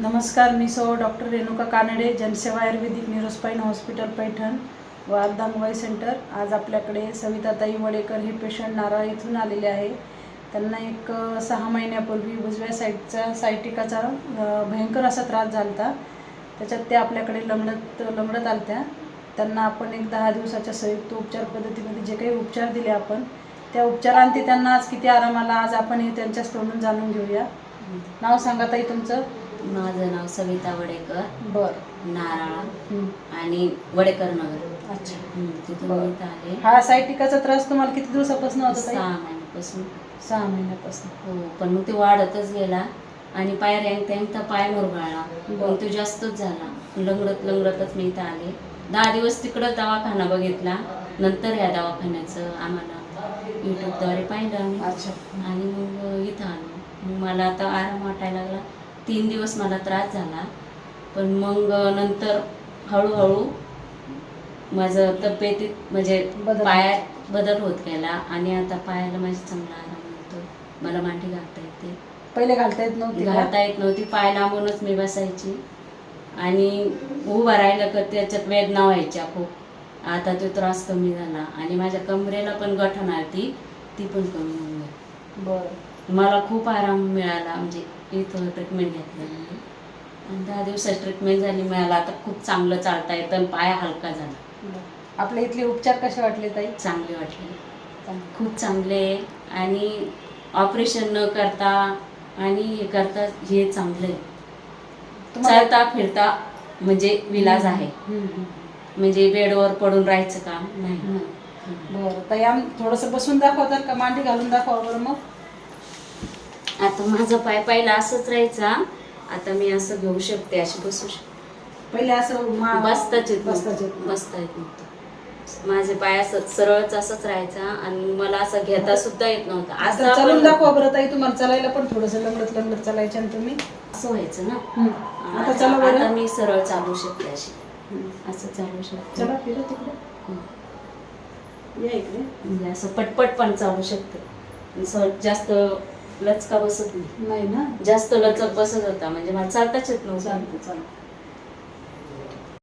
नमस्कार मी सौ डॉक्टर रेणुका कानडे जनसेवा आयुर्वेदिक न्यूरोस्पाईन हॉस्पिटल पैठण व अर्धा सेंटर. आज आपल्याकडे सविताताई वडेकर हे पेशंट नारळ इथून आलेले आहे. त्यांना एक सहा महिन्यापूर्वी उजव्या साईडचा सायटिकाचा भयंकर असा त्रास झाला होता त्याच्यात ते आपल्याकडे लंगडत लंगडत आलत्या. त्यांना आपण एक दहा दिवसाच्या संयुक्त उपचार पद्धतीमध्ये जे काही उपचार दिले आपण त्या उपचारांती त्यांना आज किती आराम आला आज आपण हे त्यांच्याच तोंडून जाणून घेऊया. नाव सांगा ताई तुमचं. माझं नाव सविता वडेकर. बरं. नाराळा. आणि वडेकर नगर. अच्छा. हं, तिथून बरं. इथं आले. हा सायटिकाचा त्रास तुम्हाला किती दिवसापासून होता ताई? सहा महिन्यापासून. सहा महिन्यापासून. हो पण मग ते वाढतच गेला. आणि पाय रँक तर पाय मुरगाळला. बरं. मग तो जास्तच झाला. लंगडत लंगडतच मी इथं आले. दहा दिवस तिकडं दवाखाना बघितला. नंतर या दवाखान्याचं आम्हाला यूट्यूबद्वारे पाहिलं आम्ही. अच्छा. आणि मग इथं आलो. मला आता आराम वाटायला लागला. तीन दिवस मला त्रास झाला. पण मग नंतर हळूहळू माझं तब्येतीत म्हणजे बदल. पायात बदल होत गेला आणि आता पायाला माझी चांगला आराम मिळतो. मला मांडी घालता येते. पहिले घालता येत नव्हते? घालता येत नव्हती. पाय लांबूनच मी बसायची. आणि उभं राहिलं का त्याच्यात वेदना व्हायच्या खूप आता तो त्रास कमी झाला. आणि माझ्या कमरेला पण गठण आली ती पण कमी होऊन बरं. मला खूप आराम मिळाला म्हणजे इथं ट्रीटमेंट घेतल्यामुळे आणि दहा दिवसाची ट्रीटमेंट झाली मिळाला. आता खूप चांगलं चालता येतं आणि पाय हलका झाला. आपल्या इथले उपचार कसे वाटले ताई? चांगले वाटले. खूप चांगले. आणि ऑपरेशन न करता आणि हे करता हे चांगलं आहे. तुम्हाला चालता फिरता म्हणजे विलाज आहे. म्हणजे बेडवर पडून राहायचं काम नाही. बरं. ताई आम थोडंसं बसून दाखवतात का? मांडी घालून दाखवा बरं मग. आता माझा पाय पहिला असंच राहायचा. आता मी असं घेऊ शकते अशी बसू शकते. पहिले असं मा- बसताच येत बसताच येत नव्हतं. बसता येत नव्हतं. माझे पाय असं सरळच असंच राहायचा आणि मला असं घेता सुद्धा येत नव्हतं. आता असं चालून आपण- दाखवा बरं ताई तुम्हाला चालायला पण थोडंसं लंगडत लंगडत चालायचं आणि तुम्ही. असं व्हायचं ना. आता चला आता बरं मी सरळ चालू शकते अशी. असं चालू शकते. चला फिरा तिकडे. हं. या इकडे. म्हणजे असं पटपट पण चालू शकते. असं जास्त लचका बसत नाही. ना? जास्त लचक बसत होता. म्हणजे मला चालताच येत नव्हतं.